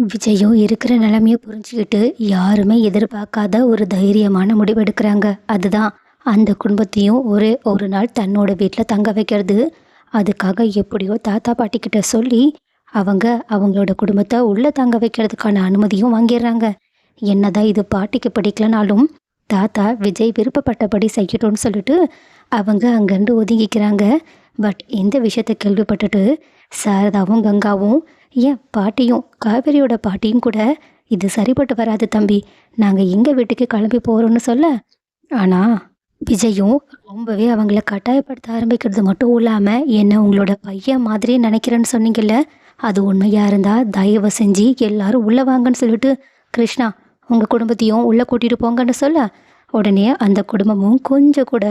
விஜயும் இருக்கிற நிலைமையை புரிஞ்சுக்கிட்டு யாருமே எதிர்பார்க்காத ஒரு தைரியமான முடிவெடுக்கிறாங்க. அதுதான் அந்த குடும்பத்தையும் ஒரு ஒரு நாள் தன்னோட வீட்டில் தங்க வைக்கிறது. அதுக்காக எப்படியோ தாத்தா பாட்டிக்கிட்ட சொல்லி அவங்க அவங்களோட குடும்பத்தை உள்ளே தங்க வைக்கிறதுக்கான அனுமதியும் வாங்கிடுறாங்க. என்னதான் இது பாட்டிக்கு பிடிக்கலனாலும் தாத்தா விஜய் விருப்பப்பட்டபடி செய்யட்டும்னு சொல்லிட்டு அவங்க அங்கேருந்து ஒதுங்கிக்கிறாங்க. பட் இந்த விஷயத்தை கேள்விப்பட்டுட்டு சாரதாவும் கங்காவும் ஏன் பாட்டியும் காவேரியோட பாட்டியும் கூட இது சரிப்பட்டு வராது தம்பி. நாங்கள் எங்கள் வீட்டுக்கு கிளம்பி போகிறோம்னு சொல்ல? ஆனால் விஜயும் ரொம்பவே அவங்கள கட்டாயப்படுத்த ஆரம்பிக்கிறது மட்டும் இல்லாமல் என்ன உங்களோட பையன் மாதிரி நினைக்கிறேன்னு சொன்னீங்கல்ல? அது உண்மையாக இருந்தால் தயவு செஞ்சு எல்லாரும் உள்ளே வாங்கன்னு சொல்லிட்டு கிருஷ்ணா உங்கள் குடும்பத்தையும் உள்ளே கூட்டிகிட்டு போங்கன்னு சொல்ல. உடனே அந்த குடும்பமும் கொஞ்சம் கூட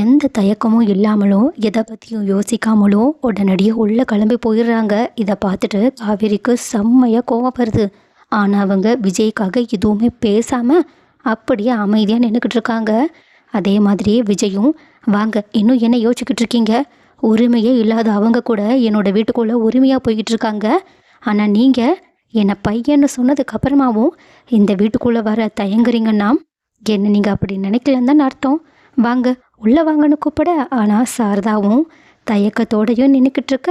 எந்த தயக்கமும் இல்லாமலும் எதை பற்றியும் யோசிக்காமலும் உடனடியாக உள்ளே கிளம்பி போயிடுறாங்க. இதை பார்த்துட்டு காவேரிக்கு செம்மையாக கோவம் வருது ஆனால் அவங்க விஜய்க்காக எதுவுமே பேசாமல் அப்படியே அமைதியாக நின்றுக்கிட்டு இருக்காங்க. அதே மாதிரி விஜயும் வாங்க இன்னும் என்ன யோசிச்சுக்கிட்டு இருக்கீங்க? உரிமையே இல்லாத அவங்க கூட என்னோட வீட்டுக்குள்ளே உரிமையாக போய்கிட்டு இருக்காங்க. ஆனால் நீங்கள் என்னை பையன்னு சொன்னதுக்கப்புறமாவும் இந்த வீட்டுக்குள்ளே வர தயங்குறீங்கன்னா என்ன நீங்கள் அப்படி நினைக்கலன்னு தான் அர்த்தம். வாங்க உள்ளே வாங்கன்னு கூப்பிட ஆனால் சாரதாவும் தயக்கத்தோடையும் நின்றுக்கிட்டு இருக்க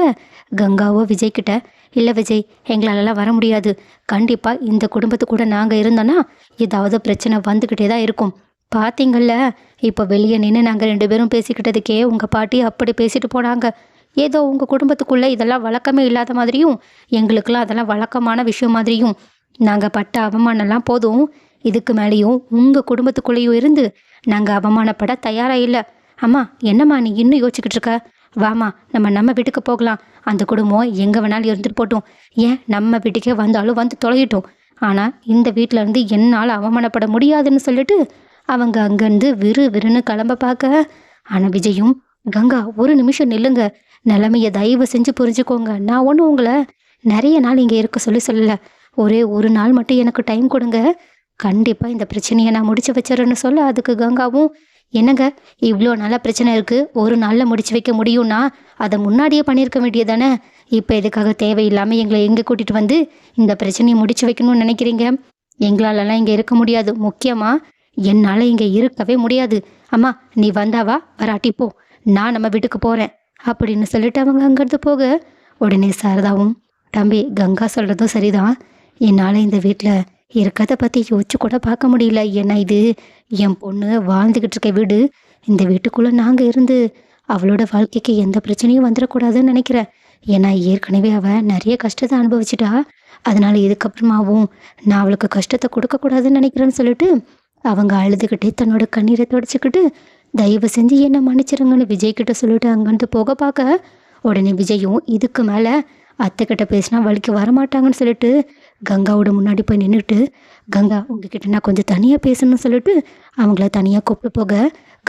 கங்காவோ விஜய்கிட்ட இல்லை விஜய் எங்களாலலாம் வர முடியாது. கண்டிப்பாக இந்த குடும்பத்து கூட நாங்கள் இருந்தோன்னா ஏதாவது பிரச்சனை வந்துக்கிட்டே தான் இருக்கும். பார்த்தீங்கள்ல இப்போ வெளியே நின்று நாங்கள் ரெண்டு பேரும் பேசிக்கிட்டதுக்கே உங்கள் பாட்டி அப்படி பேசிட்டு போனாங்க. ஏதோ உங்கள் குடும்பத்துக்குள்ளே இதெல்லாம் வழக்கமே இல்லாத மாதிரியும் எங்களுக்கெல்லாம் அதெல்லாம் வழக்கமான விஷயம் மாதிரியும். நாங்கள் பட்ட அவமானம்லாம் போதும். இதுக்கு மேலேயும் உங்கள் குடும்பத்துக்குள்ளேயும் இருந்து நாங்கள் அவமானப்பட தயாராக இல்லை. அம்மா என்னம்மா நீ இன்னும் யோசிச்சுக்கிட்டு இருக்க? வாமா நம்ம நம்ம வீட்டுக்கு போகலாம். அந்த குடும்பம் எங்கே வேணாலும் இருந்துட்டு போட்டோம். ஏன் நம்ம வீட்டுக்கே வந்தாலும் வந்து தொலையிட்டோம். ஆனால் இந்த வீட்டில் இருந்து என்னால் அவமானப்பட முடியாதுன்னு சொல்லிட்டு அவங்க அங்கேருந்து விறு விறுன்னு கிளம்ப பார்க்க ஆனால் விஜயும் கங்கா ஒரு நிமிஷம் நில்லுங்க. நிலைமைய தயவு செஞ்சு புரிஞ்சுக்கோங்க. நான் ஒன்றும் உங்களை நிறைய நாள் இங்கே இருக்க சொல்லி சொல்லலை. ஒரே ஒரு நாள் மட்டும் எனக்கு டைம் கொடுங்க. கண்டிப்பாக இந்த பிரச்சனையை நான் முடிச்சு வச்சிடறேன்னு சொல்ல அதுக்கு கங்காவும் என்னங்க இவ்வளோ நல்ல பிரச்சனை இருக்குது ஒரு நாளில் முடிச்சு வைக்க முடியும்னா அதை முன்னாடியே பண்ணியிருக்க வேண்டியதானே இப்போ இதுக்காக தேவையில்லாமல் எங்களை எங்கே கூட்டிகிட்டு வந்து இந்த பிரச்சனையை முடிச்சு வைக்கணும்னு நினைக்கிறீங்க? எங்களாலலாம் இங்கே இருக்க முடியாது. முக்கியமாக என்னால் இங்கே இருக்கவே முடியாது. அம்மா நீ வந்தாவா வராட்டி போ. நான் நம்ம வீட்டுக்கு போகிறேன் அப்படின்னு சொல்லிட்டு அவங்க அங்கேருந்து போக உடனே சாரதாவும் தம்பி கங்கா சொல்கிறதும் சரிதான். என்னால் இந்த வீட்டில் இருக்கிறத பற்றி யோசிச்சு கூட பார்க்க முடியல. ஏன்னா இது? என் பொண்ணு வாழ்ந்துக்கிட்டு இருக்க வீடு. இந்த வீட்டுக்குள்ளே நாங்கள் இருந்து அவளோட வாழ்க்கைக்கு எந்த பிரச்சனையும் வந்துடக்கூடாதுன்னு நினைக்கிறேன் ஏன்னா ஏற்கனவே அவள் நிறைய கஷ்டத்தை அனுபவிச்சிட்டா. அதனால் இதுக்கப்புறமாவும் நான் அவளுக்கு கஷ்டத்தை கொடுக்கக்கூடாதுன்னு நினைக்கிறேன்னு சொல்லிட்டு அவங்க அழுதுகிட்டே தன்னோட கண்ணீரை தொடச்சிக்கிட்டு தயவு செஞ்சு என்ன மன்னிச்சிருங்கன்னு விஜய் கிட்ட சொல்லிட்டு அங்கேருந்து போக பார்க்க. உடனே விஜயும் இதுக்கு மேலே அத்தைக்கிட்ட பேசினா வழிக்கு வரமாட்டாங்கன்னு சொல்லிட்டு கங்காவோட முன்னாடி போய் நின்றுட்டு கங்கா உங்ககிட்ட நான் கொஞ்சம் தனியாக பேசணும்னு சொல்லிட்டு அவங்கள தனியாக கூப்பிட்டு போக.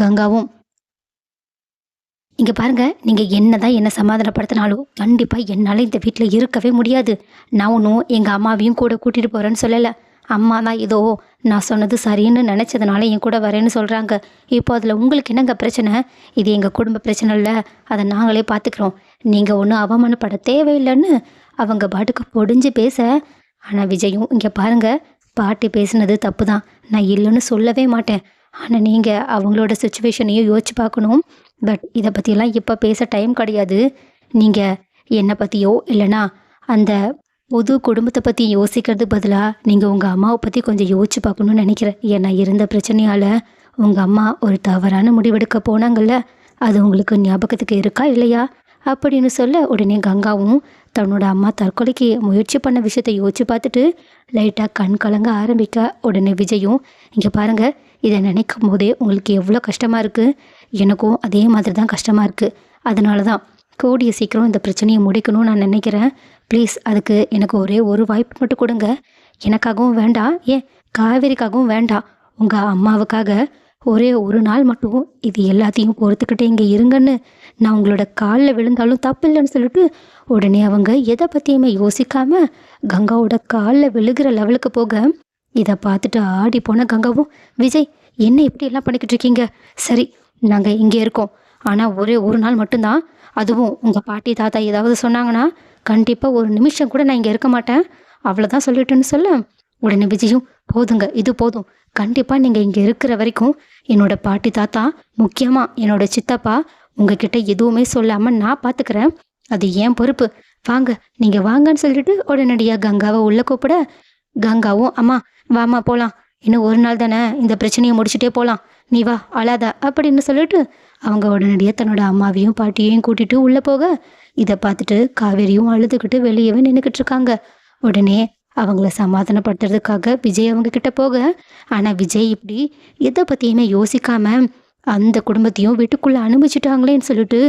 கங்காவும் இங்கே பாருங்கள் நீங்கள் என்ன தான் என்னை சமாதானப்படுத்தினாலும் கண்டிப்பாக என்னால் இந்த வீட்டில் இருக்கவே முடியாது. நான் ஒன்றும் எங்கள் அம்மாவையும் கூட கூட்டிகிட்டு போகிறேன்னு சொல்லலை. அம்மா தான் ஏதோ நான் சொன்னது சரின்னு நினச்சதுனால என் கூட வரேன்னு சொல்கிறாங்க இப்போ அதில் உங்களுக்கு என்னங்க பிரச்சனை? இது எங்கள் குடும்ப பிரச்சனை இல்லை. அதை நாங்களே பார்த்துக்குறோம் நீங்கள் ஒன்றும் அவமானப்பட தேவையில்லைன்னு அவங்க பாட்டுக்கு பொடிஞ்சு பேச ஆனால் விஜயும் இங்கே பாருங்கள் பாட்டி பேசுனது தப்பு தான் நான் இல்லைன்னு சொல்லவே மாட்டேன். ஆனால் நீங்கள் அவங்களோட சுச்சுவேஷனையும் யோசிச்சு பார்க்கணும். பட் இதை பற்றியெல்லாம் இப்போ பேச டைம் கிடையாது. நீங்கள் என்னை பற்றியோ இல்லைனா அந்த புது குடும்பத்தை பற்றி யோசிக்கிறது பதிலாக நீங்கள் உங்கள் அம்மாவை பற்றி கொஞ்சம் யோசிச்சு பார்க்கணும்னு நினைக்கிறேன். ஏன்னா இருந்த பிரச்சனையால் உங்கள் அம்மா ஒரு தவறான முடிவெடுக்க போனாங்கல்ல? அது உங்களுக்கு ஞாபகத்துக்கு இருக்கா இல்லையா? அப்படின்னு சொல்ல உடனே கங்காவும் தன்னோட அம்மா தற்கொலைக்கு முயற்சி பண்ண விஷயத்தை யோசிச்சு பார்த்துட்டு லைட்டாக கண் கலங்க ஆரம்பிக்க உடனே விஜயும் இங்கே பாருங்கள் இதை நினைக்கும் போதே உங்களுக்கு எவ்வளோ கஷ்டமாக இருக்குது எனக்கும் அதே மாதிரி தான் கஷ்டமாக இருக்குது அதனால தான் கூடிய சீக்கிரம் இந்த பிரச்சனையை முடிக்கணும்னு நான் நினைக்கிறேன். ப்ளீஸ் அதுக்கு எனக்கு ஒரே ஒரு வாய்ப்பு மட்டும் கொடுங்க. எனக்காகவும் வேண்டாம் ஏன் காவேரிக்காகவும் வேண்டாம். உங்கள் அம்மாவுக்காக ஒரே ஒரு நாள் மட்டும் இது எல்லாத்தையும் பொறுத்துக்கிட்டே இங்கே இருங்கன்னு நான் உங்களோட காலில் விழுந்தாலும் தப்பு இல்லைன்னு சொல்லிட்டு உடனே அவங்க எதை பற்றியுமே யோசிக்காம கங்காவோட காலில் விழுகிற லெவலுக்கு போக இதை பார்த்துட்டு ஆடி போன கங்காவும் விஜய் என்ன இப்படி எல்லாம் பண்ணிக்கிட்டு இருக்கீங்க? சரி நாங்கள் இங்கே இருக்கோம். ஆனால் ஒரே ஒரு நாள் மட்டும்தான். அதுவும் உங்கள் பாட்டி தாத்தா ஏதாவது சொன்னாங்கன்னா கண்டிப்பாக ஒரு நிமிஷம் கூட நான் இங்கே இருக்க மாட்டேன். அவ்வளோதான் சொல்லிட்டேன்னு சொல்ல உடனே விஜயும் போதுங்க இது போதும். கண்டிப்பாக நீங்கள் இங்கே இருக்கிற வரைக்கும் என்னோட பாட்டி தாத்தா முக்கியமாக என்னோட சித்தப்பா உங்ககிட்ட எதுவுமே சொல்லாமல் நான் பார்த்துக்கிறேன் அது ஏன் பொறுப்பு. வாங்க நீங்கள் வாங்கன்னு சொல்லிட்டு உடனடியாக கங்காவை உள்ளே கூப்பிட கங்காவும் அம்மா வாமா போகலாம் இன்னும் ஒரு நாள் தானே இந்த பிரச்சனையை முடிச்சுட்டே போகலாம் நீ வா அழாத அப்படின்னு சொல்லிட்டு அவங்க உடனடியாக தன்னோட அம்மாவையும் பாட்டியையும் கூட்டிட்டு உள்ளே போக இதை பார்த்துட்டு காவேரியும் அழுதுகிட்டு வெளியவே நின்றுக்கிட்டு இருக்காங்க. உடனே அவங்கள சமாதானப்படுத்துறதுக்காக விஜய் அவங்க கிட்ட போக. ஆனால் விஜய் இப்படி எதை பற்றியுமே யோசிக்காம அந்த குடும்பத்தையும் வீட்டுக்குள்ளே அனுமதிச்சிட்டாங்களேன்னு சொல்லிட்டு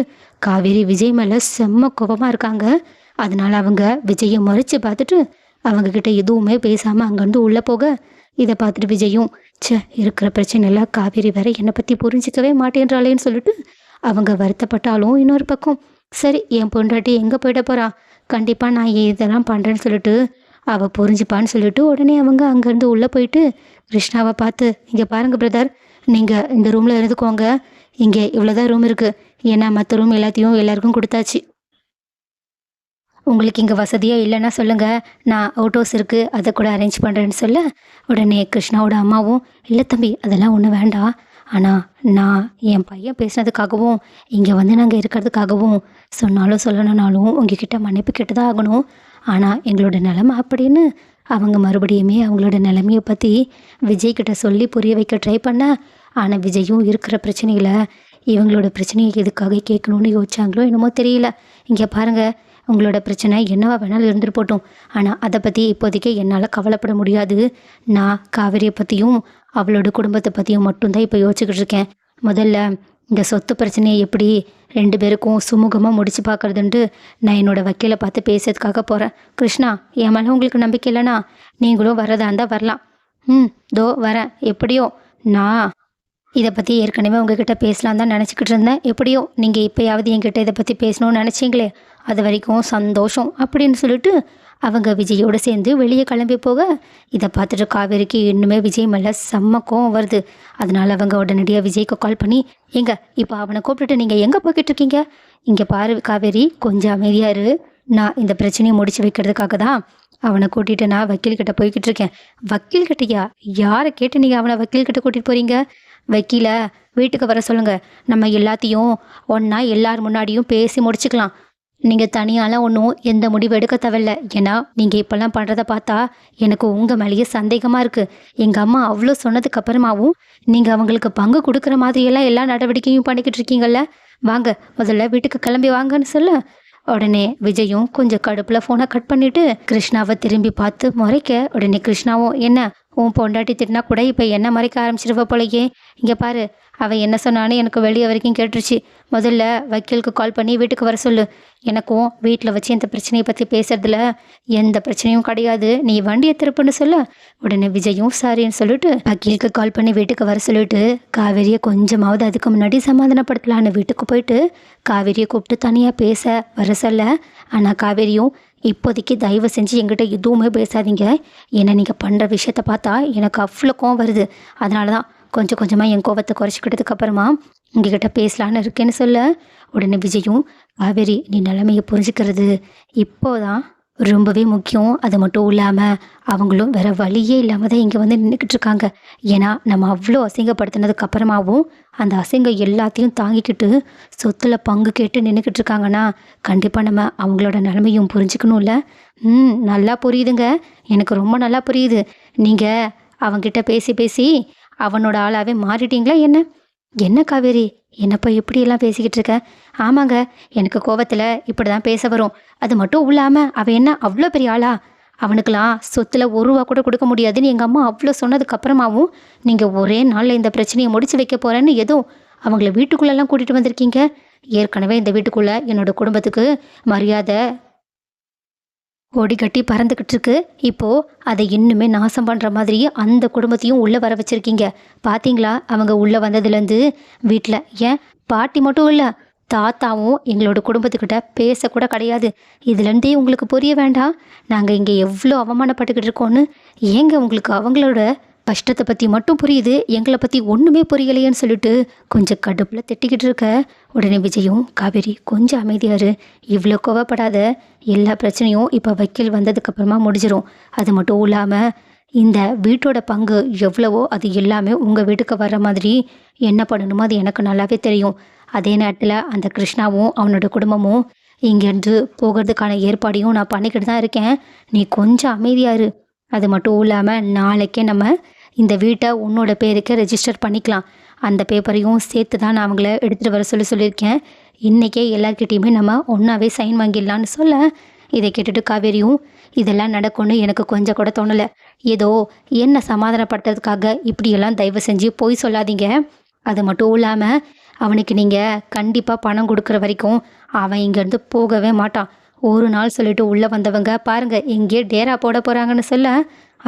காவேரி விஜய் மேலே செம்ம கோபமாக இருக்காங்க. அதனால அவங்க விஜயை முறைச்சி பார்த்துட்டு அவங்க கிட்ட எதுவுமே பேசாமல் அங்கேருந்து உள்ளே போக. இதை பார்த்துட்டு விஜயும் ச்சே இருக்கிற பிரச்சனையில் காவேரி வேற என்னை பற்றி புரிஞ்சிக்கவே மாட்டேன்றாளேன்னு சொல்லிட்டு அவங்க வருத்தப்பட்டாலும் இன்னொரு பக்கம் சரி என் பொண்டாட்டி எங்கே போயிட போகிறா கண்டிப்பாக நான் இதெல்லாம் பண்ணுறேன்னு சொல்லிட்டு அவள் புரிஞ்சுப்பான்னு சொல்லிட்டு உடனே அவங்க அங்கேருந்து உள்ளே போயிட்டு கிருஷ்ணாவை பார்த்து இங்கே பாருங்கள் பிரதர் நீங்கள் இந்த ரூமில் இருந்துக்கோங்க. இங்கே இவ்வளோதான் ரூம் இருக்குது ஏன்னா மற்ற ரூம் எல்லாத்தையும் எல்லாருக்கும் கொடுத்தாச்சு. உங்களுக்கு இங்கே வசதியாக இல்லைன்னா சொல்லுங்கள் நான் அவுட் ஹவுஸ் இருக்குது அதை கூட அரேஞ்ச் பண்ணுறேன்னு சொல்ல உடனே கிருஷ்ணாவோட அம்மாவும் இல்லை தம்பி அதெல்லாம் ஒன்றும் வேண்டாம். ஆனால் நான் என் பையன் பேசுனதுக்காகவும் இங்கே வந்து நாங்கள் இருக்கிறதுக்காகவும் சொன்னாலும் சொல்லணும்னாலும் உங்ககிட்ட மன்னிப்பு கேட்டு தான் ஆகணும். ஆனால் எங்களோட நிலமை அப்படின்னு அவங்க மறுபடியுமே அவங்களோட நிலைமையை பற்றி விஜய்கிட்ட சொல்லி புரிய வைக்க ட்ரை பண்ண ஆனால் விஜயும் இருக்கிற பிரச்சனையில் இவங்களோட பிரச்சனையை எதுக்காக கேட்கணும்னு யோசிச்சாங்களோ என்னமோ தெரியல. இங்கே பாருங்கள் உங்களோட பிரச்சனை என்னவா வேணாலும் இருந்துட்டு போட்டோம். ஆனால் அதை பற்றி இப்போதைக்கு என்னால் கவலைப்பட முடியாது. நான் காவேரியை பற்றியும் அவளோட குடும்பத்தை பற்றியும் மட்டும்தான் இப்போ யோசிச்சுக்கிட்டு இருக்கேன். முதல்ல இந்த சொத்து பிரச்சனையை எப்படி ரெண்டு பேருக்கும் சுமூகமாக முடிச்சு பார்க்கறதுன்ட்டு நான் என்னோட வக்கீலை பார்த்து பேசுறதுக்காக போகிறேன் கிருஷ்ணா என் மேலே உங்களுக்கு நம்பிக்கை இல்லைனா நீங்களும் வரதா இருந்தால் வரலாம். ம் தோ வரேன். எப்படியோ? நான் இதை பற்றி ஏற்கனவே உங்ககிட்ட பேசலாம் தான் நினச்சிக்கிட்டு இருந்தேன். எப்படியோ? நீங்கள் இப்போயாவது என்கிட்ட இதை பற்றி பேசணும்னு நினச்சிங்களே அது வரைக்கும் சந்தோஷம் அப்படின்னு சொல்லிட்டு அவங்க விஜயோடு சேர்ந்து வெளியே கிளம்பி போக இதை பார்த்துட்டு காவேரிக்கு இன்னுமே விஜய் மேலே செம்ம கோவம் வருது. அதனால அவங்க உடனடியாக விஜய்க்கு கால் பண்ணி எங்க இப்போ அவனை கூப்பிட்டுட்டு நீங்கள் எங்கே போய்கிட்டு இருக்கீங்க? இங்கே பாரு காவேரி கொஞ்சம் அமைதியாக இரு. நான் இந்த பிரச்சனையை முடிச்சு வைக்கிறதுக்காக தான் அவனை கூட்டிட்டு நான் வக்கீல்கிட்ட போய்கிட்டு இருக்கேன். வக்கீல்கிட்டயா? யாரை கேட்டு நீங்கள் அவனை வக்கீல்கிட்ட கூட்டிகிட்டு போகிறீங்க வக்கீல வீட்டுக்கு வர சொல்லுங்க. நம்ம எல்லாத்தையும் ஒன்றா எல்லார் முன்னாடியும் பேசி முடிச்சுக்கலாம். நீங்கள் தனியாலாம் ஒன்றும் எந்த முடிவு எடுக்க தேவையில்ல. ஏன்னா நீங்கள் இப்போல்லாம் பண்ணுறத பார்த்தா எனக்கு உங்கள் மேலேயே சந்தேகமாக இருக்குது எங்கள் அம்மா அவ்வளோ சொன்னதுக்கு அப்புறமாவும் நீங்கள் அவங்களுக்கு பங்கு கொடுக்குற மாதிரியெல்லாம் எல்லா நடவடிக்கையும் பண்ணிக்கிட்டு இருக்கீங்கல்ல? வாங்க முதல்ல வீட்டுக்கு கிளம்பி வாங்கன்னு சொல்ல. உடனே விஜயும் கொஞ்சம் கடுப்பில் ஃபோனை கட் பண்ணிவிட்டு கிருஷ்ணாவை திரும்பி பார்த்து முறைக்க உடனே கிருஷ்ணாவும் என்ன உன் பொண்டாட்டி திட்டினா கூட இப்போ என்ன மறைக்க ஆரம்பிச்சிருவ போலயே. இங்கே பாரு அவள் என்ன சொன்னான்னு எனக்கு வெளியே வரைக்கும் கேட்டுருச்சு. முதல்ல வக்கீலுக்கு கால் பண்ணி வீட்டுக்கு வர சொல்லு. எனக்கும் வீட்டில் வச்சு இந்த பிரச்சனையை பற்றி பேசுறதுல எந்த பிரச்சனையும் கிடையாது. நீ வண்டியை திருப்புன்னு சொல்ல. உடனே விஜயும் சாரின்னு சொல்லிட்டு வக்கீலுக்கு கால் பண்ணி வீட்டுக்கு வர சொல்லிட்டு காவேரியை கொஞ்சமாவது அதுக்கு முன்னாடி சமாதானப்படுத்தலான்னு வீட்டுக்கு போயிட்டு காவேரியை கூப்பிட்டு தனியாக பேச வர சொல்ல. ஆனால் காவேரியும் இப்போதைக்கு தயவு செஞ்சு எங்கிட்ட எதுவுமே பேசாதீங்க. ஏன்னா நீங்கள் பண்ணுற விஷயத்த பார்த்தா எனக்கு அவ்வளோ கோவம் வருது. அதனால தான் கொஞ்சம் கொஞ்சமாக என் கோவத்தை குறைச்சிக்கிட்டதுக்கப்புறமா உங்ககிட்ட பேசலான்னு இருக்கேன்னு சொல்ல உடனே விஜயும் காவேரி நீ நிலைமையை புரிஞ்சுக்கிறது. இப்போதான் ரொம்பவே முக்கியம். அது மட்டும் இல்லாமல் அவங்களும் வேற வழியே இல்லாமல் தான் இங்கே வந்து நின்றுக்கிட்டு இருக்காங்க ஏன்னா நம்ம அவ்வளோ அசிங்கப்படுத்தினதுக்கு அப்புறமாவும் அந்த அசிங்கம் எல்லாத்தையும் தாங்கிக்கிட்டு சொத்தில் பங்கு கேட்டு நின்றுக்கிட்டு இருக்காங்கன்னா கண்டிப்பாக நம்ம அவங்களோட நிலைமையும் புரிஞ்சுக்கணும்ல. ம் நல்லா புரியுதுங்க. எனக்கு ரொம்ப நல்லா புரியுது. நீங்கள் அவங்கிட்ட பேசி பேசி அவனோட ஆளாகவே மாறிட்டீங்களா என்ன? என்ன காவேரி? என்னப்பா இப்படியெல்லாம் பேசிக்கிட்டு இருக்க? ஆமாங்க எனக்கு கோவத்தில் இப்படி தான் பேச வரும். அது மட்டும் இல்லாமல் அவன் என்ன அவ்வளோ பெரிய ஆளா? அவனுக்கெல்லாம் சொத்தில் ஒரு ரூபா கூட கொடுக்க முடியாதுன்னு எங்கள் அம்மா அவ்வளோ சொன்னதுக்கு அப்புறமாவும் நீங்கள் ஒரே நாளில் இந்த பிரச்சனையை முடிச்சு வைக்க போகிறேன்னு எதுவும் அவங்கள வீட்டுக்குள்ளெல்லாம் கூட்டிகிட்டு வந்திருக்கீங்க? ஏற்கனவே இந்த வீட்டுக்குள்ளே என்னோடய குடும்பத்துக்கு மரியாதை ஒடிகட்டி பறந்துக்கிட்டு இருக்கு இப்போ அதை இன்னுமே நாசம் பண்ணுற மாதிரி அந்த குடும்பத்தையும் உள்ளே வர வச்சிருக்கீங்க. பாத்தீங்களா? அவங்க உள்ளே வந்ததுலேருந்து வீட்டில் ஏன்? பாட்டி மட்டும் இல்லை தாத்தாவும் எங்களோட குடும்பத்துக்கிட்ட பேசக்கூட கிடையாது. இதுலேருந்தே உங்களுக்கு புரிய வேண்டாம். நாங்கள் இங்கே எவ்வளோ அவமானப்பட்டுக்கிட்டு இருக்கோன்னு ஏங்க உங்களுக்கு அவங்களோட கஷ்டத்தை பற்றி மட்டும் புரியுது எங்களை பற்றி ஒன்றுமே புரியலையேன்னு சொல்லிட்டு கொஞ்சம் கடுப்பில் திட்டிக்கிட்டு இருக்க. உடனே விஜயும் காவேரி கொஞ்சம் அமைதியாரு இவ்வளோ கோவப்படாத. எல்லா பிரச்சனையும் இப்போ வக்கீல் வந்ததுக்கப்புறமா முடிஞ்சிடும் அது மட்டும் இல்லாமல் இந்த வீட்டோட பங்கு எவ்வளவோ அது எல்லாமே உங்கள் வீட்டுக்கு வர்ற மாதிரி. என்ன பண்ணணுமோ அது எனக்கு நல்லாவே தெரியும். அதே நேரத்தில் அந்த கிருஷ்ணாவும் அவனோட குடும்பமும் இங்கேருந்து போகிறதுக்கான ஏற்பாடையும் நான் பண்ணிக்கிட்டு தான் இருக்கேன். நீ கொஞ்சம் அமைதியாரு அது மட்டும் இல்லாமல் நாளைக்கே நம்ம இந்த வீட்டை உன்னோட பேருக்கு ரெஜிஸ்டர் பண்ணிக்கலாம். அந்த பேப்பரையும் சேர்த்து தான் நான் அவங்கள எடுத்துகிட்டு வர சொல்லி சொல்லியிருக்கேன். இன்றைக்கே எல்லார்கிட்டேயுமே நம்ம ஒன்றாவே சைன் வாங்கிடலான்னு சொல்ல இதை கேட்டுட்டு காவேரியும் இதெல்லாம் நடக்கும்னு எனக்கு கொஞ்சம் கூட தோணலை. ஏதோ என்ன சமாதானப்படுத்துறதுக்காக இப்படியெல்லாம் தயவு செஞ்சு போய் சொல்லாதீங்க. அது மட்டும் இல்லாமல் அவனுக்கு நீங்கள் கண்டிப்பாக பணம் கொடுக்குற வரைக்கும் அவன் இங்கேருந்து போகவே மாட்டான். ஒரு நாள் சொல்லிட்டு உள்ளே வந்தவங்க பாருங்க எங்கேயே டேரா போட போகிறாங்கன்னு சொல்ல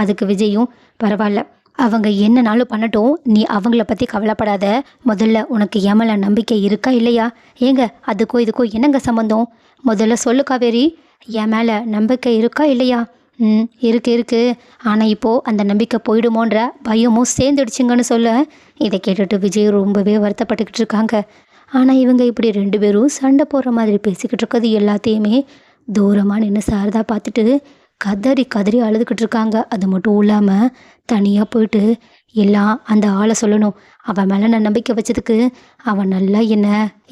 அதுக்கு விஜயும் பரவாயில்ல. அவங்க என்னனாலும் பண்ணட்டும் நீ அவங்கள பற்றி கவலைப்படாத. முதல்ல உனக்கு ஏமல நம்பிக்கை இருக்கா இல்லையா? ஏங்க அதுக்கோ இதுக்கோ என்னங்க சம்மந்தம் முதல்ல சொல்லு காவேரி என் மேலே நம்பிக்கை இருக்கா இல்லையா? ம் இருக்கு இருக்கு. ஆனால் இப்போது அந்த நம்பிக்கை போயிடுமோன்ற பயமும் சேர்ந்துடுச்சுங்கன்னு சொல்ல. இதை கேட்டுட்டு விஜய் ரொம்பவே வருத்தப்பட்டுக்கிட்டு இருக்காங்க. ஆனால் இவங்க இப்படி ரெண்டு பேரும் சண்டை போடுற மாதிரி பேசிக்கிட்டு இருக்கிறது எல்லாத்தையுமே தூரமாக நின்று சாரதா பார்த்துட்டு கதறி கதறி அழுதுகிட்டு இருக்காங்க அது மட்டும் இல்லாமல் தனியாக போயிட்டு எல்லாம் அந்த ஆளை சொல்லணும். அவன் மேலே நான் நம்பிக்கை வச்சதுக்கு அவன் நல்லா என்ன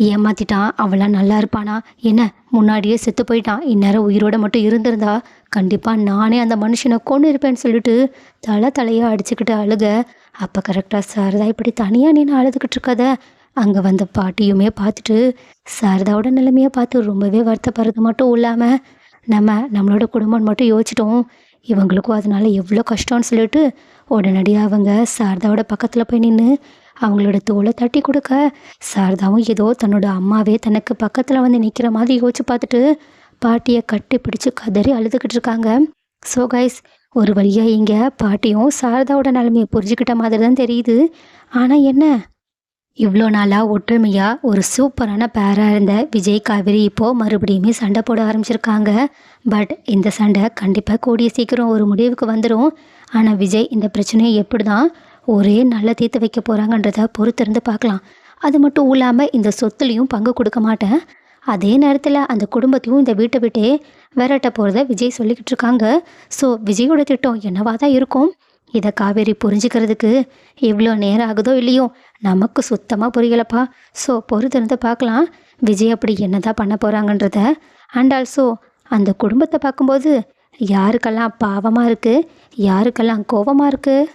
ஏமாத்திட்டான். அவளாம் நல்லா இருப்பானா? என்ன? முன்னாடியே செத்து போயிட்டான். இந்நேரம் உயிரோட மட்டும் இருந்திருந்தா கண்டிப்பாக நானே அந்த மனுஷனை கொண்டு இருப்பேன்னு சொல்லிட்டு தலை தலையாக அடிச்சுக்கிட்டு அழுக. அப்போ கரெக்டாக சாரதா இப்படி தனியாக நின்று அழுதுகிட்டு இருக்காத அங்கே வந்த பாட்டியுமே பார்த்துட்டு சாரதாவோட நிலைமையை பார்த்து ரொம்பவே வருத்தப்படுறது மட்டும் இல்லாமல் நம்ம நம்மளோட குடும்பம் மட்டும் யோசிச்சிட்டோம். இவங்களுக்கும் அதனால் எவ்வளோ கஷ்டம்னு சொல்லிட்டு உடனடியாக அவங்க சாரதாவோட பக்கத்தில் போய் நின்று அவங்களோட தோலை தட்டி கொடுக்க சாரதாவும் ஏதோ தன்னோட அம்மாவே தனக்கு பக்கத்தில் வந்து நிற்கிற மாதிரி யோசிச்சு பார்த்துட்டு பாட்டியை கட்டி பிடிச்சி கதறி அழுதுகிட்டு இருக்காங்க. ஸோ கைஸ் ஒரு வழியாக இங்கே பாட்டியும் சாரதாவோட நிலைமையை புரிஞ்சுக்கிட்ட மாதிரி தான் தெரியுது. ஆனால் என்ன? இவ்வளோ நாளாக ஒற்றுமையாக ஒரு சூப்பரான பேராக இருந்த விஜய் காவேரி இப்போது மறுபடியுமே சண்டை போட ஆரம்பிச்சிருக்காங்க. பட் இந்த சண்டை கண்டிப்பாக கூடிய சீக்கிரம் ஒரு முடிவுக்கு வந்துடும் ஆனால் விஜய் இந்த பிரச்சனையை எப்படி தான் ஒரே நல்ல தீர்த்து வைக்க போகிறாங்கன்றத பொறுத்திருந்து பார்க்கலாம். அது மட்டும் இல்லாமல் இந்த சொத்துலேயும் பங்கு கொடுக்க மாட்டேன். அதே நேரத்தில் அந்த குடும்பத்தையும் இந்த வீட்டை விட்டே விரட்ட போகிறத விஜய் சொல்லிக்கிட்டு இருக்காங்க. ஸோ விஜயோட திட்டம் என்னவாக தான் இருக்கும்? இதை காவேரி புரிஞ்சுக்கிறதுக்கு எவ்வளோ நேரம் ஆகுதோ இல்லையோ? நமக்கு சுத்தமாக புரியலப்பா. ஸோ பொறுத்திருந்து பார்க்கலாம் விஜய் அப்படி என்னதான் பண்ண போகிறாங்கன்றத அண்ட் ஆல்சோ அந்த குடும்பத்தை பார்க்கும்போது யாருக்கெல்லாம் பாவமாக இருக்குது யாருக்கெல்லாம் கோபமாக இருக்குது